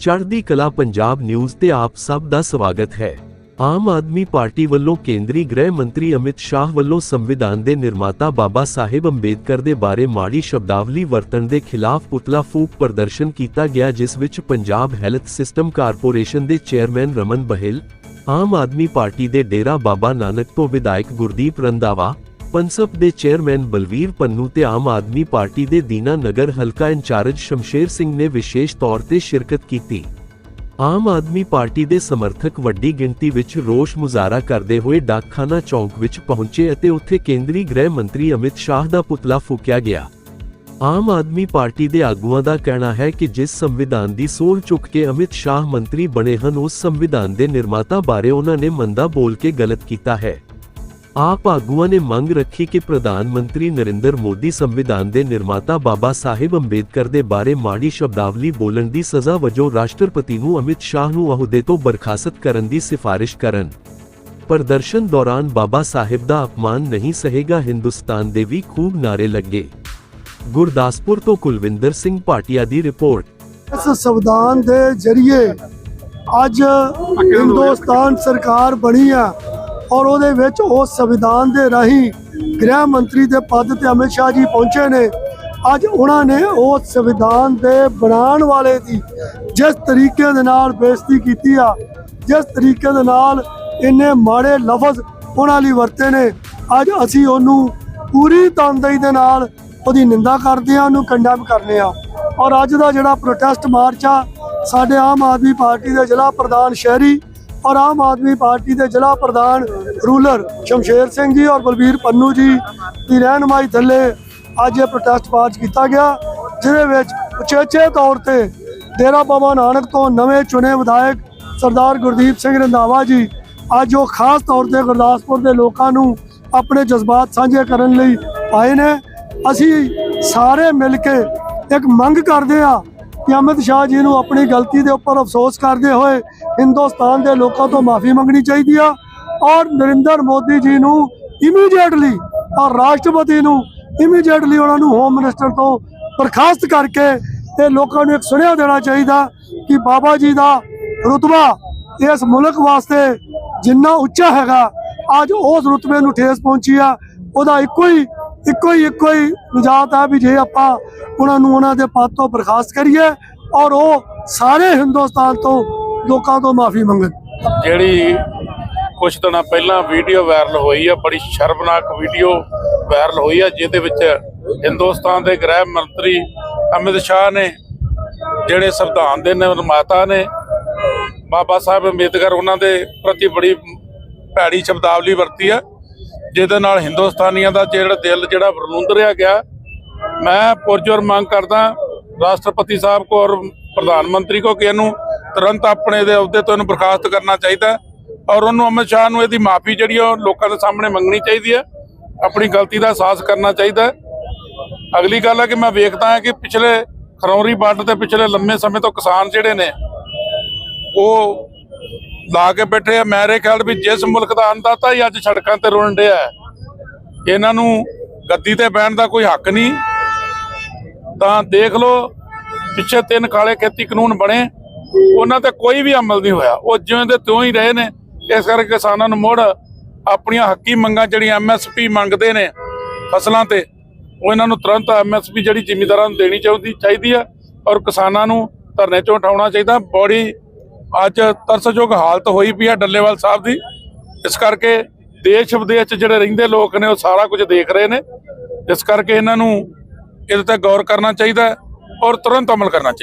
ਚੜ੍ਹਦੀ ਕਲਾ ਪੰਜਾਬ ਨਿਊਜ਼ ਤੇ ਆਪ ਸਭ ਦਾ ਸਵਾਗਤ ਹੈ। ਆਮ ਆਦਮੀ ਪਾਰਟੀ ਵੱਲੋਂ ਕੇਂਦਰੀ ਗ੍ਰਹਿ ਮੰਤਰੀ ਅਮਿਤ ਸ਼ਾਹ ਵੱਲੋਂ ਸੰਵਿਧਾਨ ਦੇ ਨਿਰਮਾਤਾ ਬਾਬਾ ਸਾਹਿਬ ਅੰਬੇਦਕਰ ਦੇ ਬਾਰੇ ਮਾੜੀ ਸ਼ਬਦਾਵਲੀ ਵਰਤਣ ਦੇ ਖਿਲਾਫ ਪੁਤਲਾ ਫੂਕ ਪ੍ਰਦਰਸ਼ਨ ਕੀਤਾ ਗਿਆ, ਜਿਸ ਵਿੱਚ ਪੰਜਾਬ ਹੈਲਥ ਸਿਸਟਮ ਕਾਰਪੋਰੇਸ਼ਨ ਦੇ ਚੇਅਰਮੈਨ ਰਮਨ ਬਹਿਲ, ਆਮ ਆਦਮੀ ਪਾਰਟੀ ਦੇ ਡੇਰਾ ਬਾਬਾ ਨਾਨਕ ਤੋਂ ਵਿਧਾਇਕ ਗੁਰਦੀਪ ਰੰਦਾਵਾ ਪਨਸਪ ਦੇ ਚੇਅਰਮੈਨ ਬਲਵੀਰ ਪੰਨੂ ਤੇ ਆਮ ਆਦਮੀ ਪਾਰਟੀ ਦੇ ਦੀਨਾ ਨਗਰ ਹਲਕਾ ਇੰਚਾਰਜ ਸ਼ਮਸ਼ੇਰ ਸਿੰਘ ਨੇ ਵਿਸ਼ੇਸ਼ ਤੌਰ ਤੇ ਸ਼ਿਰਕਤ ਕੀਤੀ। ਆਮ ਆਦਮੀ ਪਾਰਟੀ ਦੇ ਸਮਰਥਕ ਵੱਡੀ ਗਿਣਤੀ ਵਿੱਚ ਰੋਸ ਮੁਜ਼ਾਹਰਾ ਕਰਦੇ ਹੋਏ ਡਾਕਖਾਨਾ ਚੌਂਕ ਵਿੱਚ ਪਹੁੰਚੇ ਅਤੇ ਉੱਥੇ ਕੇਂਦਰੀ ਗ੍ਰਹਿ ਮੰਤਰੀ ਅਮਿਤ ਸ਼ਾਹ ਦਾ ਪੁਤਲਾ ਫੂਕਿਆ ਗਿਆ। ਆਮ ਆਦਮੀ ਪਾਰਟੀ ਦੇ ਆਗੂਆਂ ਦਾ ਕਹਿਣਾ ਹੈ ਕਿ ਜਿਸ ਸੰਵਿਧਾਨ ਦੀ ਸੋਧ ਚੁੱਕ ਕੇ ਅਮਿਤ ਸ਼ਾਹ ਮੰਤਰੀ ਬਣੇ ਹਨ, ਉਸ ਸੰਵਿਧਾਨ ਦੇ ਨਿਰਮਾਤਾ ਬਾਰੇ ਉਹਨਾਂ ਨੇ ਮੰਦਾ ਬੋਲ ਕੇ ਗਲਤ ਕੀਤਾ ਹੈ। ਆਪ ਆਗੂਆਂ ਨੇ ਮੰਗ ਰੱਖੀ ਕਿ ਪ੍ਰਧਾਨ ਮੰਤਰੀ ਨਰਿੰਦਰ ਮੋਦੀ ਸੰਵਿਧਾਨ ਦੇ ਨਿਰਮਾਤਾ ਬਾਬਾ ਸਾਹਿਬ ਅੰਬੇਦਕਰ ਦੇ ਬਾਰੇ ਮਾੜੀ ਸ਼ਬਦਾਵਲੀ ਬੋਲਣ ਦੀ ਸਜ਼ਾ ਵਜੋਂ ਰਾਸ਼ਟਰਪਤੀ ਨੂੰ ਅਮਿਤ ਸ਼ਾਹ ਨੂੰ ਅਹੁਦੇ ਤੋਂ ਬਰਖਾਸਤ ਕਰਨ ਦੀ ਸਿਫਾਰਿਸ਼ ਕਰਨ। ਪ੍ਰਦਰਸ਼ਨ ਦੌਰਾਨ ਬਾਬਾ ਸਾਹਿਬ ਦਾ ਅਪਮਾਨ ਨਹੀਂ ਸਹੇਗਾ ਹਿੰਦੁਸਤਾਨ ਦੇ ਵੀ ਖੂਬ ਨਾਰੇ ਲੱਗੇ। ਗੁਰਦਾਸਪੁਰ ਤੋਂ ਕੁਲਵਿੰਦਰ ਸਿੰਘ ਭਾਟੀਆ ਦੀ ਰਿਪੋਰਟ। ਇਸ ਸੰਵਿਧਾਨ ਦੇ ਜ਼ਰੀਏ ਅੱਜ ਹਿੰਦੁਸਤਾਨ ਸਰਕਾਰ ਬਣੀ ਆ। ਔਰ ਉਹਦੇ ਵਿੱਚ ਉਹ ਸੰਵਿਧਾਨ ਦੇ ਰਾਹੀਂ ਗ੍ਰਹਿ ਮੰਤਰੀ ਦੇ ਪਦ ਤੇ ਅਮਿਤ ਸ਼ਾਹ ਜੀ ਪਹੁੰਚੇ ਨੇ। ਅੱਜ ਉਹਨਾਂ ਨੇ ਉਹ ਸੰਵਿਧਾਨ ਦੇ ਬਣਾਉਣ ਵਾਲੇ ਦੀ ਜਿਸ ਤਰੀਕੇ ਦੇ ਨਾਲ ਬੇਇੱਜ਼ਤੀ ਕੀਤੀ ਆ, ਜਿਸ ਤਰੀਕੇ ਦੇ ਨਾਲ ਇੰਨੇ ਮਾੜੇ ਲਫ਼ਜ਼ ਉਹਨਾਂ ਲਈ ਵਰਤੇ ਨੇ। ਅੱਜ ਅਸੀਂ ਉਹਨੂੰ ਪੂਰੀ ਤਨਦੇਹੀ ਦੇ ਨਾਲ ਉਹਦੀ ਨਿੰਦਾ ਕਰਦੇ ਆ ਉਹਨੂੰ ਕੰਡੈਮ ਕਰਨੇ ਆ ਔਰ ਅੱਜ ਦਾ ਜਿਹੜਾ ਪ੍ਰੋਟੈਸਟ ਮਾਰਚ ਆ, ਸਾਡੇ ਆਮ ਆਦਮੀ ਪਾਰਟੀ ਦੇ ਜ਼ਿਲ੍ਹਾ ਪ੍ਰਧਾਨ ਸ਼ਹਿਰੀ ਔਰ ਆਮ ਆਦਮੀ ਪਾਰਟੀ ਦੇ ਜ਼ਿਲ੍ਹਾ ਪ੍ਰਧਾਨ ਰੂਲਰ ਸ਼ਮਸ਼ੇਰ ਸਿੰਘ ਜੀ ਔਰ ਬਲਬੀਰ ਪੰਨੂ ਜੀ ਦੀ ਰਹਿਨਮਾਈ ਥੱਲੇ ਅੱਜ ਇਹ ਪ੍ਰੋਟੈਸਟ ਮਾਰਚ ਕੀਤਾ ਗਿਆ, ਜਿਹਦੇ ਵਿੱਚ ਉਚੇਚੇ ਤੌਰ ਤੇ ਡੇਰਾ ਬਾਬਾ ਨਾਨਕ ਤੋਂ ਨਵੇਂ ਚੁਣੇ ਵਿਧਾਇਕ ਸਰਦਾਰ ਗੁਰਦੀਪ ਸਿੰਘ ਰੰਧਾਵਾ ਜੀ ਅੱਜ ਉਹ ਖਾਸ ਤੌਰ ਤੇ ਗੁਰਦਾਸਪੁਰ ਦੇ ਲੋਕਾਂ ਨੂੰ ਆਪਣੇ ਜਜ਼ਬਾਤ ਸਾਂਝੇ ਕਰਨ ਲਈ ਆਏ ਨੇ। ਅਸੀਂ ਸਾਰੇ ਮਿਲ ਕੇ ਇੱਕ ਮੰਗ ਕਰਦੇ ਆ ਕਿ ਅਮਿਤ ਸ਼ਾਹ ਜੀ ਨੂੰ ਆਪਣੀ ਗਲਤੀ ਦੇ ਉੱਪਰ ਅਫਸੋਸ ਕਰਦੇ ਹੋਏ ਹਿੰਦੁਸਤਾਨ ਦੇ ਲੋਕਾਂ ਤੋਂ ਮਾਫੀ ਮੰਗਣੀ ਚਾਹੀਦੀ ਆ ਔਰ ਨਰਿੰਦਰ ਮੋਦੀ ਜੀ ਨੂੰ ਇਮੀਡੀਏਟਲੀ ਔਰ ਰਾਸ਼ਟਰਪਤੀ ਨੂੰ ਇਮੀਡੀਏਟਲੀ ਉਹਨਾਂ ਨੂੰ ਹੋਮ ਮਿਨਿਸਟਰ ਤੋਂ ਬਰਖਾਸਤ ਕਰਕੇ ਇਹ ਲੋਕਾਂ ਨੂੰ ਇੱਕ ਸੁਣਿਆ ਦੇਣਾ ਚਾਹੀਦਾ ਕਿ ਬਾਬਾ ਜੀ ਦਾ ਰੁਤਬਾ ਇਸ ਮੁਲਕ ਵਾਸਤੇ ਜਿੰਨਾ ਉੱਚਾ ਹੈਗਾ, ਅੱਜ ਉਸ ਰੁਤਬੇ ਨੂੰ ਠੇਸ ਪਹੁੰਚੀ ਆ, ਉਹਦਾ ਇੱਕੋ ਹੀ ਇੱਕੋ ਹੀ ਇੱਕੋ ਹੀ ਨਿਜਾਤ ਹੈ ਵੀ ਜੇ ਆਪਾਂ ਉਹਨਾਂ ਨੂੰ ਉਹਨਾਂ ਦੇ ਪਦ ਤੋਂ ਬਰਖਾਸਤ ਕਰੀਏ ਔਰ ਉਹ ਸਾਰੇ ਹਿੰਦੁਸਤਾਨ ਤੋਂ ਲੋਕਾਂ ਤੋਂ ਮਾਫੀ ਮੰਗਣ। ਜਿਹੜੀ ਕੁਝ ਦਿਨਾਂ ਪਹਿਲਾਂ ਵੀਡੀਓ ਵਾਇਰਲ ਹੋਈ ਆ, ਬੜੀ ਸ਼ਰਮਨਾਕ ਵੀਡੀਓ ਵਾਇਰਲ ਹੋਈ ਆ, ਜਿਹਦੇ ਵਿੱਚ ਹਿੰਦੁਸਤਾਨ ਦੇ ਗ੍ਰਹਿ ਮੰਤਰੀ ਅਮਿਤ ਸ਼ਾਹ ਨੇ, ਜਿਹੜੇ ਸੰਵਿਧਾਨ ਦੇ ਨਿਰਮਾਤਾ ਨੇ, ਬਾਬਾ ਸਾਹਿਬ ਅੰਬੇਦਕਰ ਉਹਨਾਂ ਦੇ ਪ੍ਰਤੀ ਬੜੀ ਭੈੜੀ ਸ਼ਬਦਾਵਲੀ ਵਰਤੀ ਆ। ਜਿਹਦੇ ਨਾਲ ਹਿੰਦੁਸਤਾਨੀਆਂ ਦਾ ਜਿਹੜਾ ਦਿਲ ਜਿਹੜਾ ਵਰਲੁੰਦਰਿਆ ਗਿਆ। ਮੈਂ ਪੁਰਜੋਰ ਮੰਗ ਕਰਦਾ ਰਾਸ਼ਟਰਪਤੀ ਸਾਹਿਬ ਕੋ ਔਰ ਪ੍ਰਧਾਨ ਮੰਤਰੀ ਕੋ ਕਿ ਇਹਨੂੰ ਤੁਰੰਤ ਆਪਣੇ ਦੇ ਅਹੁਦੇ ਤੋਂ ਇਹਨੂੰ ਬਰਖਾਸਤ ਕਰਨਾ ਚਾਹੀਦਾ ਔਰ ਉਹਨੂੰ ਅਮਿਤ ਸ਼ਾਹ ਨੂੰ ਇਹਦੀ ਮਾਫੀ ਜਿਹੜੀ ਉਹ ਲੋਕਾਂ ਦੇ ਸਾਹਮਣੇ ਮੰਗਣੀ ਚਾਹੀਦੀ ਹੈ। ਆਪਣੀ ਗਲਤੀ ਦਾ ਅਹਿਸਾਸ ਕਰਨਾ ਚਾਹੀਦਾ ਅਗਲੀ ਗੱਲ ਹੈ ਕਿ ਮੈਂ ਵੇਖਦਾ ਹਾਂ ਕਿ ਪਿਛਲੇ ਖਰੌਰੀ ਬਾਰਡਰ ਤੇ ਪਿਛਲੇ ਲੰਮੇ ਸਮੇਂ ਤੋਂ ਕਿਸਾਨ ਜਿਹੜੇ ਨੇ, ਉਹ ਲਾ ਕੇ ਬੈਠੇ ਆ। ਮੇਰੇ ਖਿਆਲ ਵੀ ਜਿਸ ਮੁਲਕ ਦਾ ਅੰਦਾਤਾ ਹੀ ਅੱਜ ਸੜਕਾਂ ਤੇ ਰੁਲਣ ਡਿਆ ਇਹਨਾਂ ਨੂੰ ਗੱਦੀ ਤੇ ਬਹਿਣ ਦਾ ਕੋਈ ਹੱਕ ਨਹੀਂ। ਤਾਂ ਦੇਖ ਲਓ, ਪਿੱਛੇ ਤਿੰਨ ਕਾਲੇ ਖੇਤੀ ਕਾਨੂੰਨ ਬਣੇ, ਉਹਨਾਂ ਤੇ ਕੋਈ ਵੀ ਅਮਲ ਨਹੀਂ ਹੋਇਆ। ਉਹ ਜਿਵੇਂ ਦੇ ਤਿਉਂ ਹੀ ਰਹੇ ਨੇ, ਇਸ ਕਰਕੇ ਕਿਸਾਨਾਂ ਨੂੰ ਮੁੜ ਆਪਣੀਆਂ ਹੱਕੀ ਮੰਗਾਂ ਜਿਹੜੀਆਂ ਐਮਐਸਪੀ ਮੰਗਦੇ ਨੇ ਫਸਲਾਂ ਤੇ, ਉਹ ਇਹਨਾਂ ਨੂੰ ਤੁਰੰਤ ਐਮਐਸਪੀ ਜਿਹੜੀ ਜਿਮੀਦਾਰਾਂ ਨੂੰ ਦੇਣੀ ਚਾਹੀਦੀ ਚਾਹੀਦੀ ਆ ਔਰ ਕਿਸਾਨਾਂ ਨੂੰ ਧਰਨੇ ਚੋਂ ਉਠਾਉਣਾ ਚਾਹੀਦਾ। ਬੜੀ ਅੱਜ ਤਰਸਯੋਗ ਹਾਲਤ ਹੋਈ ਪਈ ਆ ਡੱਲੇਵਾਲ ਸਾਹਿਬ ਦੀ। ਇਸ ਕਰਕੇ ਦੇਸ਼ ਵਿਦੇਸ਼ 'ਚ ਜਿਹੜੇ ਰਹਿੰਦੇ ਲੋਕ ਨੇ, ਉਹ ਸਾਰਾ ਕੁਝ ਦੇਖ ਰਹੇ ਨੇ। ਇਸ ਕਰਕੇ ਇਹਨਾਂ ਨੂੰ ਇਹਦੇ ਤੇ ਗੌਰ ਕਰਨਾ ਚਾਹੀਦਾ ਔਰ ਤੁਰੰਤ ਅਮਲ ਕਰਨਾ ਚਾਹੀਦਾ